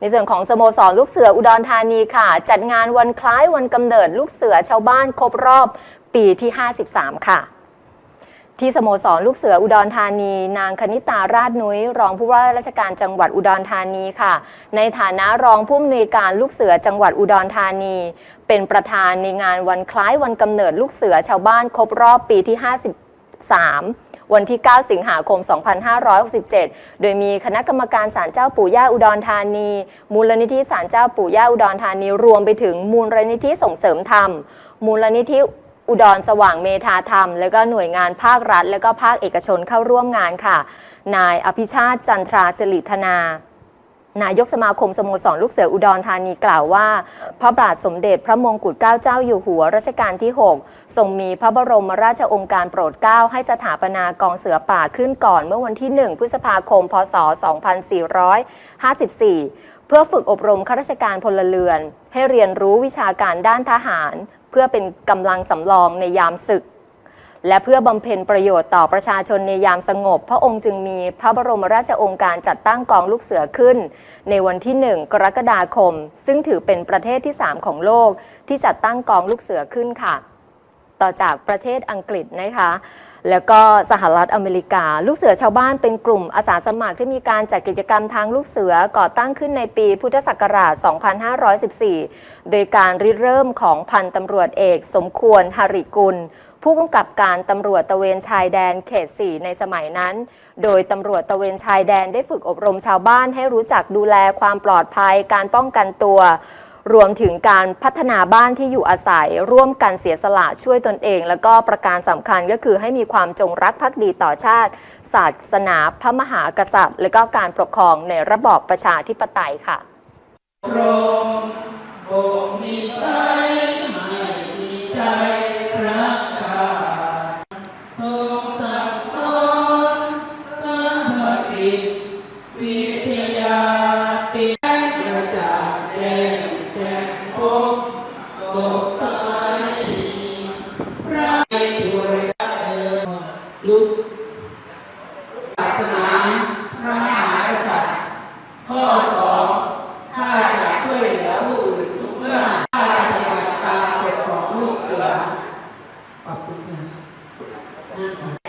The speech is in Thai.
ในส่วนของสโมสรลูกเสืออุดรธานีค่ะ จัดงานวันคล้ายวันกำเนิดลูกเสือชาวบ้านครบรอบปีที่ 53 ค่ะ ที่สโมสรลูกเสืออุดรธานี นางคณิตาราชนุ้ยรองผู้ว่าราชการจังหวัดอุดรธานีค่ะ ในฐานะรองผู้อำนวยการลูกเสือจังหวัดอุดรธานี เป็นประธานในงานวันคล้ายวันกำเนิดลูกเสือชาวบ้านครบรอบปีที่ 53 วันที่ 9 สิงหาคม 2567 โดยมีคณะกรรมการศาลเจ้าปู่ย่าอุดรธานี มูลนิธิศาลเจ้าปู่ย่าอุดรธานีรวมไปถึงมูลนิธิส่งเสริมธรรม มูลนิธิอุดรสว่างเมธาธรรม และก็หน่วยงานภาครัฐ และก็ภาคเอกชนเข้าร่วมงานค่ะ นายอภิชาติจันทราสิริธนา นายกสมาคมสโมสรลูกเสืออุดรธานีกล่าวว่า พระบาทสมเด็จพระมงกุฎเกล้าเจ้าอยู่หัวรัชกาลที่ 6 ทรงมีพระบรมราชโองการโปรดเกล้าให้สถาปนากองเสือป่าขึ้นก่อนเมื่อวันที่ 1 พฤษภาคม พศ 2454 เพื่อฝึกอบรมข้าราชการพลเรือน ให้เรียนรู้วิชาการด้านทหาร เพื่อเป็นกำลังสำรองในยามศึก และเพื่อบำเพ็ญประโยชน์ต่อประชาชนในยามสงบ พระองค์จึงมีพระบรมราชองค์การจัดตั้งกองลูกเสือขึ้น ในวันที่ 1 กรกฎาคม ซึ่งถือเป็นประเทศที่ 3 ของโลกที่จัดตั้งกองลูกเสือขึ้นค่ะ ต่อจากประเทศอังกฤษนะคะแล้วก็สหรัฐอเมริกา ลูกเสือชาวบ้านเป็นกลุ่มอาสาสมัครที่มีการจัดกิจกรรมทางลูกเสือก่อตั้งขึ้นในปีพุทธศักราช 2514 โดยการริเริ่มของพันตำรวจเอก สมควรหริกุล ผู้กำกับการตำรวจตะเวนชายแดนเขต 4 ในสมัยนั้น โดยตำรวจตะเวนชายแดนได้ฝึกอบรมชาวบ้านให้รู้จักดูแลความปลอดภัยการป้องกันตัว รวมถึงการพัฒนาบ้านที่อยู่อาศัย ร่วมกันเสียสละช่วยตนเอง แล้วก็ประการสำคัญก็คือให้มีความจงรักภักดีต่อชาติ ศาสนาพระมหากษัตริย์ และก็การปกครองในระบอบประชาธิปไตยค่ะาสนาพระมหากษัตริย์ข้อสองข้าจะช่วยเหลือผู้อื่นทุกเมื่อข้าจะปฏิบัติตามกฎของลูกเสือขอบคุณค่ะ